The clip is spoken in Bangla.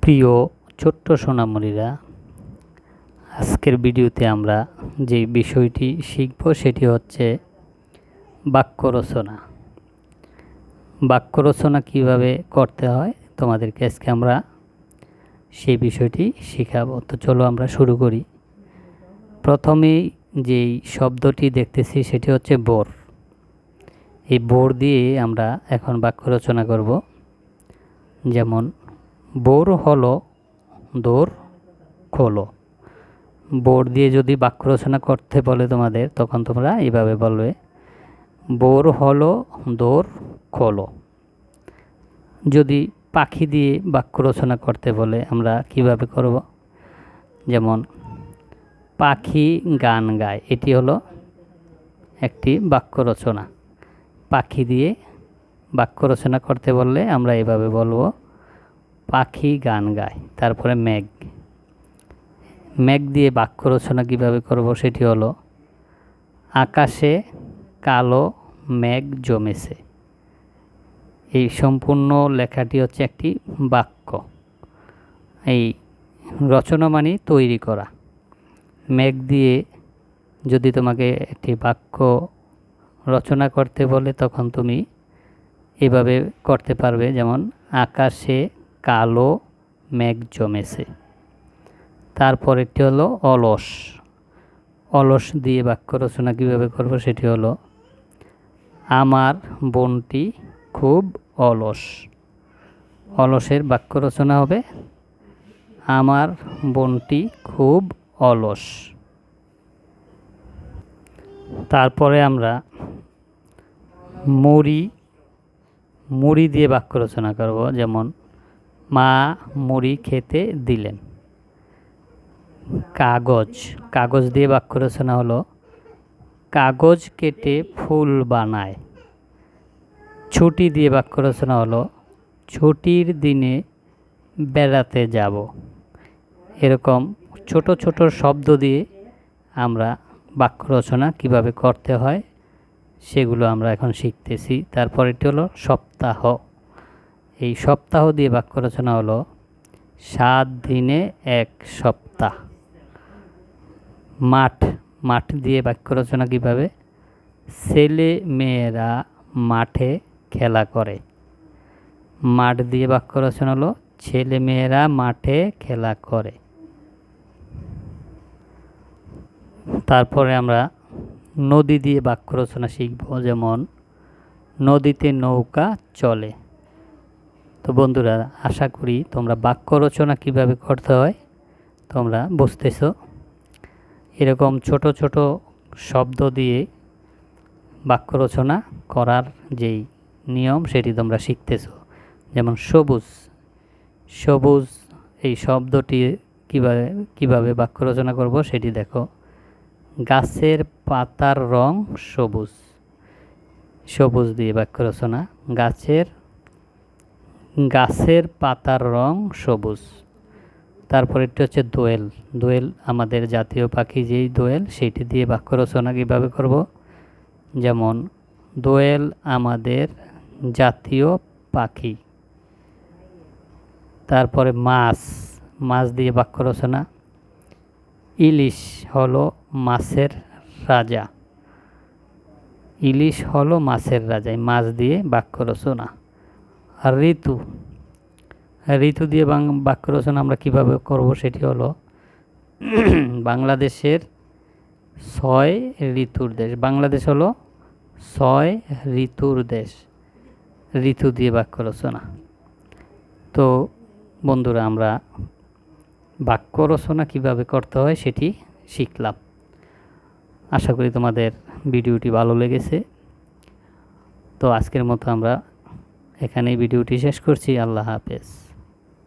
প্রিয় ছোট্ট সোনামণিরা, আজকের ভিডিওতে আমরা যে বিষয়টি শিখব সেটি হচ্ছে বাক্য রচনা। বাক্য রচনা কীভাবে করতে হয় তোমাদেরকে আজকে আমরা সেই বিষয়টি শেখাবো। তো চলো আমরা শুরু করি। প্রথমেই যেই শব্দটি দেখতেছি সেটি হচ্ছে বোর। এই বোর দিয়ে আমরা এখন বাক্য রচনা করব। যেমন বোর হলো, দোর খোলো। বোর দিয়ে যদি বাক্য রচনা করতে বলে তোমাদের, তখন তোমরা এইভাবে বলবে, বোর হলো, দোর খোলো। যদি পাখি দিয়ে বাক্য রচনা করতে বলে, আমরা কীভাবে করব? যেমন, পাখি গান গায়, এটি হলো একটি বাক্য রচনা। পাখি দিয়ে বাক্য রচনা করতে বললে, আমরা এভাবে বলব পাখি গান গায়, তারপরে মেঘ। মেঘ দিয়ে বাক্য রচনা কীভাবে করব সেটি হলো, আকাশে কালো মেঘ জমেছে। এই সম্পূর্ণ লেখাটি হচ্ছে একটি বাক্য। এই রচনা মানে তৈরি করা। মেঘ দিয়ে যদি তোমাকে একটি বাক্য রচনা করতে বলে, তখন তুমি এভাবে করতে পারবে, যেমন, আকাশে কালো মেঘ জমেছে। তারপরেরটি হলো অলস। অলস দিয়ে বাক্য রচনা কীভাবে করব সেটি হলো, আমার বোনটি খুব অলস। অলসের বাক্য রচনা হবে, আমার বোনটি খুব অলস। তারপরে আমরা মুড়ি মুড়ি দিয়ে বাক্য রচনা করব, যেমন মা মুড়ি খেতে দিলেন। কাগজ কাগজ দিয়ে বাক্য রচনা হলো, কাগজ কেটে ফুল বানায়। ছুটি দিয়ে বাক্য রচনা হলো, ছুটির দিনে বেড়াতে যাব। এরকম ছোট ছোট শব্দ দিয়ে আমরা বাক্য রচনা কীভাবে করতে হয়, সেগুলো আমরা এখন শিখতেছি। তারপরেটি হলো সপ্তাহ। এই সপ্তাহ দিয়ে বাক্য রচনা হলো সাত দিনে এক সপ্তাহ। মাঠ মাঠ দিয়ে বাক্য রচনা কীভাবে? ছেলে মেয়েরা মাঠে খেলা করে। মাঠ দিয়ে বাক্য রচনা হলো ছেলে মেয়েরা মাঠে খেলা করে। তারপরে আমরা নদী দিয়ে বাক্য রচনা শিখব, যেমন, নদীতে নৌকা চলে। তো বন্ধুরা, আশা করি তোমরা বাক্য রচনা কীভাবে করতে হয়, তোমরা বুঝতেছো। এরকম ছোট ছোট শব্দ দিয়ে বাক্য রচনা করার যেই নিয়ম সেটি তোমরা শিখতেছো। যেমন সবুজ সবুজ এই শব্দটি কীভাবে কীভাবে বাক্য রচনা করব সেটি দেখো। গাছের পাতার রং সবুজ সবুজ দিয়ে বাক্য রচনা গাছের গাছের পাতার রং সবুজ। তারপর একটি হচ্ছে দোয়েল। দোয়েল আমাদের জাতীয় পাখি যেই দোয়েল সেটি দিয়ে বাক্য রচনা কীভাবে করব? যেমন, দোয়েল আমাদের জাতীয় পাখি। তারপরে মাছ মাছ দিয়ে বাক্য রচনা। ইলিশ হলো মাছের রাজা। ইলিশ হলো মাছের রাজা মাছ দিয়ে বাক্য রচনা। আর ঋতু। ঋতু দিয়ে বাং বাক্য রচনা আমরা কীভাবে করব সেটি হলো বাংলাদেশের ছয় ঋতুর দেশ। বাংলাদেশ হলো ছয় ঋতুর দেশ। ঋতু দিয়ে বাক্য রচনা তো বন্ধুরা, আমরা বাক্য রচনা কীভাবে করতে হয় সেটি শিখলাম। আশা করি তোমাদের ভিডিওটি ভালো লেগেছে। তো আজকের মতো আমরা এখানেই ভিডিওটি শেষ করছি। আল্লাহ হাফেজ।